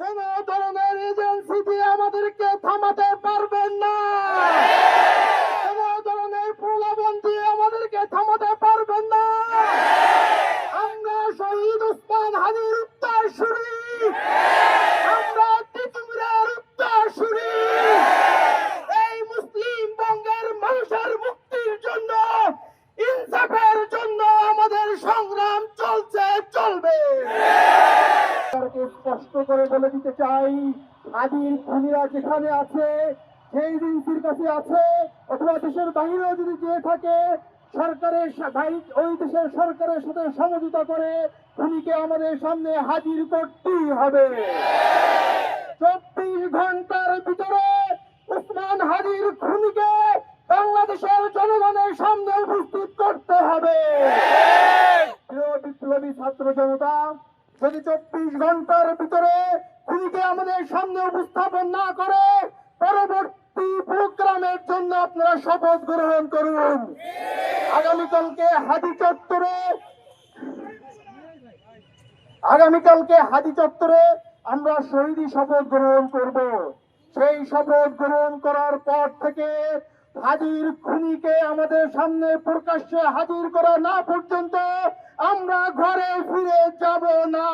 Se nota la স্পষ্ট করে বলে দিতে চাই আদির খুনিরা যেখানে আছে, সেই এজেন্সির কাছে আছে, অথবা দেশের বাইরেও যদি যেয়ে থাকে, সরকারের ওই দেশের সরকারের সাথে সমঝোতা করে খুনিকে আমাদের সামনে হাজির করতেই হবে। চব্বিশ ঘণ্টার ভিতরে উসমান হাজির খুনিকে বাংলাদেশের জনগণের সামনে উপস্থিত করতে হবে। বিপ্লবী ছাত্র জনতা যদি চব্বিশ ঘণ্টার ভিতরে খুনিকে আমাদের সামনে উপস্থাপন না করে পরবর্তী প্রোগ্রামের জন্য আপনারা শপথ গ্রহণ করুন। আগামীকালকে হাদি চত্বরে, আগামীকালকে হাদি চত্বরে আমরা শহীদী শপথ গ্রহণ করব। সেই শপথ গ্রহণ করার পর থেকে হাজির খুনিকে আমাদের সামনে প্রকাশ্যে হাজির করা না পর্যন্ত আমরা ঘরে ফিরে যাব না।